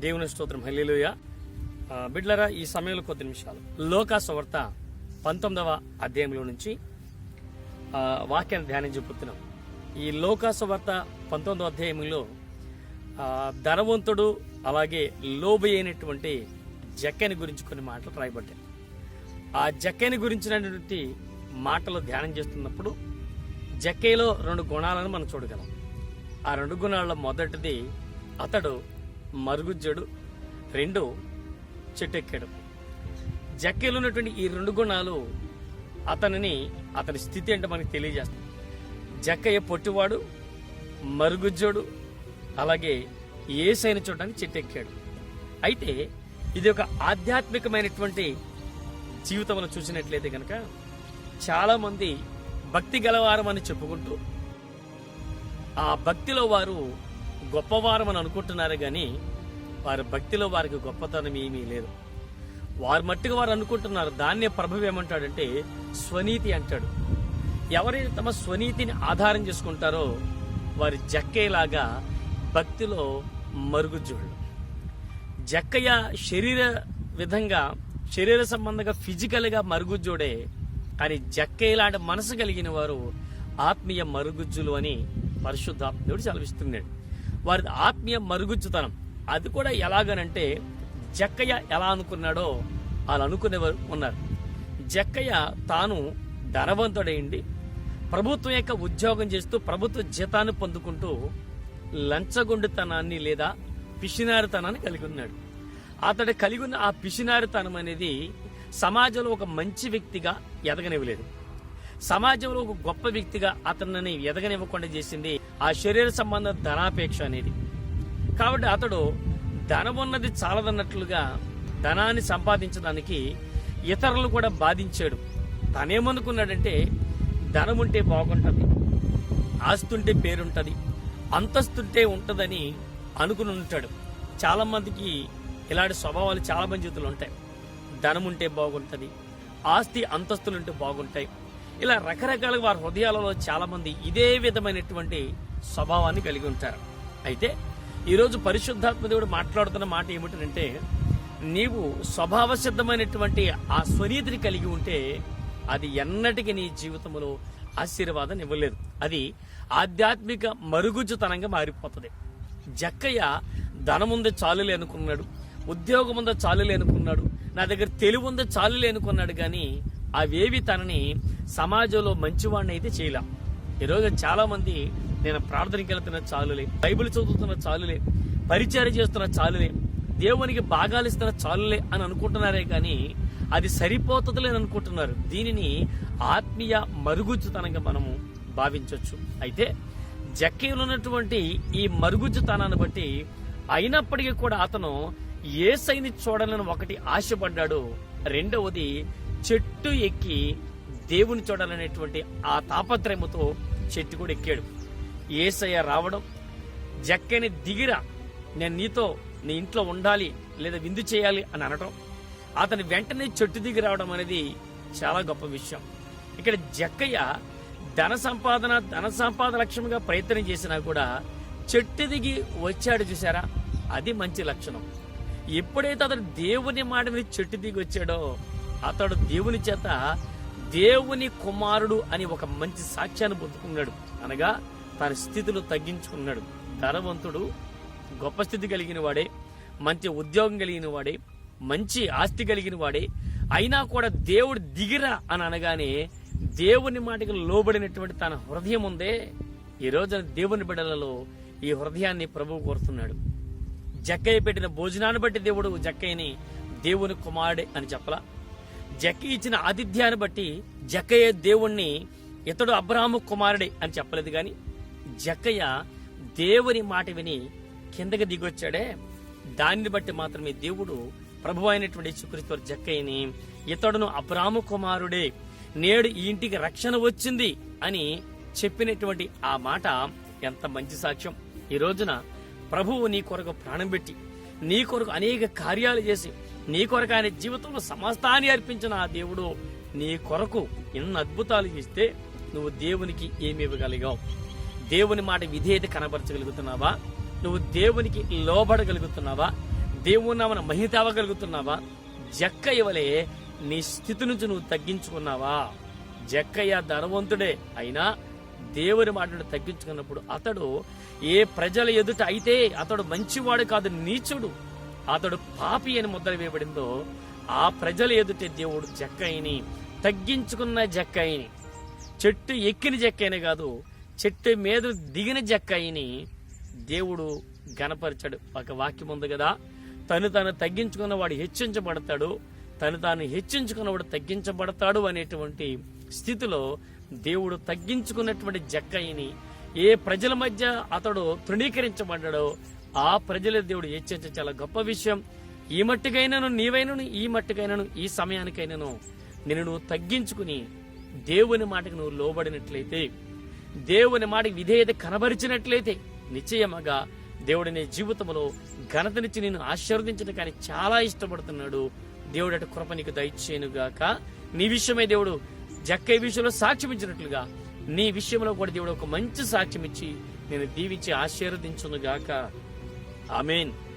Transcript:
దేవుని స్తోత్రం. హెల్లిలుయ. బిడ్లరా ఈ సమయంలో కొద్ది నిమిషాలు. లోకాసువార్త పంతొమ్మిదవ అధ్యాయంలో నుంచి వాక్యాన్ని ధ్యానం చెప్పుతున్నాం ఈ లోకాసువార్త పంతొమ్మిదవ అధ్యాయంలో ధనవంతుడు అలాగే లోబి అయినటువంటి జక్కని గురించి కొన్ని మాటలు రాయబడ్డాయి. ఆ జక్కని గురించినటువంటి మాటలు ధ్యానం చేస్తున్నప్పుడు జక్కేలో రెండు గుణాలను మనం చూడగలం. ఆ రెండు గుణాల్లో మొదటిది అతడు మరుగుజ్జడు రెండు చెట్టెక్కాడు. జక్కేలు ఉన్నటువంటి ఈ రెండు గుణాలు అతనిని అతని స్థితి అంటే మనకి తెలియజేస్తుంది జక్కయ్య పొట్టివాడు మరుగుజ్జుడు అలాగే ఏసైన చూడడానికి చెట్టెక్కాడు. అయితే ఇది ఒక ఆధ్యాత్మికమైనటువంటి జీవితంలో చూసినట్లయితే కనుక చాలా మంది భక్తి గలవారం అని చెప్పుకుంటూ ఆ భక్తిలో వారు గొప్పవారం అని అనుకుంటున్నారు కానీ వారి భక్తిలో వారికి గొప్పతనం ఏమీ లేదు. వారు మట్టుగా వారు అనుకుంటున్నారు దాన్నే ప్రభు ఏమంటాడంటే స్వనీతి అంటాడు. ఎవరైతే తమ స్వనీతిని ఆధారం చేసుకుంటారో వారి జక్కేలాగా భక్తిలో మరుగుజ్జుడు జక్కయ్య శరీర విధంగా శరీర సంబంధంగా ఫిజికల్గా మరుగుజ్జుడే కానీ జక్కయ్య లాంటి మనసు కలిగిన వారు ఆత్మీయ మరుగుజ్జులు అని పరిశుద్ధాత్ముడు సెలవిస్తున్నాడు. వారి ఆత్మీయ మరుగుజ్జుతనం. అది కూడా ఎలాగనంటే జక్కయ్య ఎలా అనుకున్నాడో అలా అనుకునేవారు ఉన్నారు. జక్కయ్య తాను ధనవంతుడైంది ప్రభుత్వం యొక్క ఉద్యోగం చేస్తూ ప్రభుత్వ జీతాన్ని పొందుకుంటూ లంచగొండుతనాన్ని లేదా పిసినారితనాన్ని కలిగి ఉన్నాడు. అతడు కలిగి ఉన్న ఆ పిసినారితనం అనేది సమాజంలో ఒక మంచి వ్యక్తిగా ఎదగనివ్వలేదు. సమాజంలో ఒక గొప్ప వ్యక్తిగా అతనిని ఎదగనివ్వకుండా చేసింది ఆ శరీర సంబంధ ధనాపేక్ష అనేది. కాబట్టి అతడు ధనం ఉన్నది చాలదన్నట్లుగా ధనాన్ని సంపాదించడానికి ఇతరులు కూడా బాధించాడు. తనేమనుకున్నాడంటే ధనం ఉంటే బాగుంటుంది ఆస్తుంటే పేరుంటది అంతస్తుంటే ఉంటదని అనుకుని ఉంటాడు చాలా మందికి ఇలాంటి స్వభావాలు చాలా మంది జీవితంలో ఉంటాయి ధనం ఉంటే బాగుంటుంది ఆస్తి అంతస్తులు ఉంటే బాగుంటాయి. ఇలా రకరకాలుగా వారి హృదయాలలో చాలా మంది ఇదే విధమైనటువంటి స్వభావాన్ని కలిగి ఉంటారు. అయితే ఈరోజు పరిశుద్ధాత్మ దేవుడు మాట్లాడుతున్న మాట ఏమిటంటే నీవు స్వభావ సిద్ధమైనటువంటి ఆ స్వనీతిని కలిగి ఉంటే అది ఎన్నటికీ నీ జీవితంలో ఆశీర్వాదం ఇవ్వలేదు. అది ఆధ్యాత్మిక మరుగుజ్జుతనంగా మారిపోతుంది. జక్కయ్య ధనముందే చాలులే అనుకున్నాడు ఉద్యోగం ఉందో చాలులే అనుకున్నాడు నా దగ్గర తెలివి ఉందో చాలులే అనుకున్నాడు కానీ అవేవి తనని సమాజంలో మంచివాడిని అయితే చేయలేం. ఈరోజు చాలా మంది నేను ప్రార్థనకి వెళ్తున్న చాలులే బైబిల్ చదువుతున్న చాలులే పరిచయం చేస్తున్న చాలులే దేవునికి భాగాలిస్తున్న చాలులే అని అనుకుంటున్నారే కానీ అది సరిపోతుందిలే అనుకుంటున్నారు. దీనిని ఆత్మీయ మరుగుజ్జుతనంగా మనము భావించవచ్చు అయితే జక్కీలో ఉన్నటువంటి ఈ మరుగుజ్జుతనాన్ని బట్టి అయినప్పటికీ కూడా అతను ఏ సైని చూడాలని ఒకటి ఆశపడ్డాడు. రెండవది చెట్టు ఎక్కి దేవుని చూడాలనేటువంటి ఆ తాపత్రయముతో చెట్టు కూడా ఎక్కాడు. ఏసయ్య రావడం జక్కని దిగిరా నేను నీతో నీ ఇంట్లో ఉండాలి లేదా విందు చేయాలి అని అనడం అతని వెంటనే చెట్టు దిగి రావడం అనేది చాలా గొప్ప విషయం. ఇక్కడ జక్కయ్య ధన సంపాదన ధన సంపాదన లక్ష్యంగా ప్రయత్నం చేసినా కూడా చెట్టు దిగి వచ్చాడు చూసారా? అది మంచి లక్షణం. ఎప్పుడైతే అతడు దేవుని మాట మీద చెట్టు దిగి వచ్చాడో అతడు దేవుని చేత దేవుని కుమారుడు అని ఒక మంచి సాక్ష్యాన్ని పొందుకున్నాడు. అనగా తన స్థితిలో తగ్గించుకున్నాడు. ధనవంతుడు గొప్ప స్థితి కలిగిన వాడే మంచి ఉద్యోగం కలిగిన వాడే మంచి ఆస్తి కలిగిన వాడే అయినా కూడా దేవుడు దిగిరా అని అనగానే దేవుని మాటకి లోబడినటువంటి తన హృదయం ఉందే. ఈ రోజున దేవుని బిడలలో ఈ హృదయాన్ని ప్రభువు కోరుతున్నాడు. జక్కయ్య పెట్టిన భోజనాన్ని బట్టి దేవుడు జక్కయ్యని దేవుని కుమారుడే అని చెప్పలా. జక్క ఇచ్చిన ఆతిథ్యాన్ని బట్టి జక్కయ్య దేవుణ్ణి ఇతడు అబ్రాహము కుమారుడే అని చెప్పలేదు గాని జక్కయ్య దేవుని మాట విని కిందకి దిగొచ్చాడే. దాన్ని బట్టి మాత్రమే దేవుడు ప్రభు అయినటువంటి యేసుక్రీస్తు జక్కయ్యని ఇతడును అబ్రాహము కుమారుడే నేడు ఈ ఇంటికి రక్షణ వచ్చింది అని చెప్పినటువంటి ఆ మాట ఎంత మంచి సాక్ష్యం. ఈ రోజున ప్రభువు నీ కొరకు ప్రాణం పెట్టి నీ కొరకు అనేక కార్యాలు చేసి నీ కొరకు ఆయన జీవితంలో సమస్తాన్ని అర్పించిన ఆ దేవుడు. నీ కొరకు ఎన్ని అద్భుతాలు చేస్తే నువ్వు దేవునికి ఏమి ఇవ్వగలిగావు? దేవుని మాట విధేయత కనబరచగలుగుతున్నావా? నువ్వు దేవునికి లోబడగలుగుతున్నావా? దేవుని నామన మహిమ జక్క జక్కయ్య నీ స్థితి నుంచి నువ్వు తగ్గించుకున్నావా? జక్కయ్య ధనవంతుడే అయినా దేవుని మాటను తగ్గించుకున్నప్పుడు అతడు ఏ ప్రజల ఎదుట అయితే అతడు మంచివాడు కాదు నీచుడు. అతడు పాపి అని ముద్ర వేయబడిందో ఆ ప్రజల ఎదుటే దేవుడు జక్కయ్యని తగ్గించుకున్న జక్కయ్యని చెట్టు ఎక్కిన జక్కైన కాదు చెట్టు మీద దిగిన జక్కయ్యని దేవుడు గనపరిచాడు ఒక వాక్యం ఉంది కదా తను తాను తగ్గించుకున్నవాడు హెచ్చించబడతాడు తను తాను హెచ్చించుకున్నవాడు తగ్గించబడతాడు అనేటువంటి స్థితిలో దేవుడు తగ్గించుకున్నటువంటి జక్కయ్యని ఏ ప్రజల మధ్య అతడు తృణీకరించబడ్డాడో ఆ ప్రజల దేవుడు హెచ్చించ చాలా గొప్ప విషయం. ఈ మట్టికైనాను నీవైనను ఈ మట్టికైనాను ఈ సమయానికైనాను నేను నువ్వు తగ్గించుకుని దేవుని మాటకు నువ్వు లోబడినట్లయితే దేవుని మాటకి విధేయత కనబరిచినట్లయితే నిశ్చయమగా దేవుడు నీ జీవితంలో ఘనతనిచ్చి నేను ఆశీర్వదించడం కానీ చాలా ఇష్టపడుతున్నాడు. దేవుడు అటు కృప నీకు దయచేయనుగాక. నీ విషయమై దేవుడు జక్క విషయంలో సాక్ష్యం ఇచ్చినట్లుగా నీ విషయంలో కూడా దేవుడు ఒక మంచి సాక్ష్యం ఇచ్చి నేను దీవించి ఆశీర్వదించునుగాక. Amen.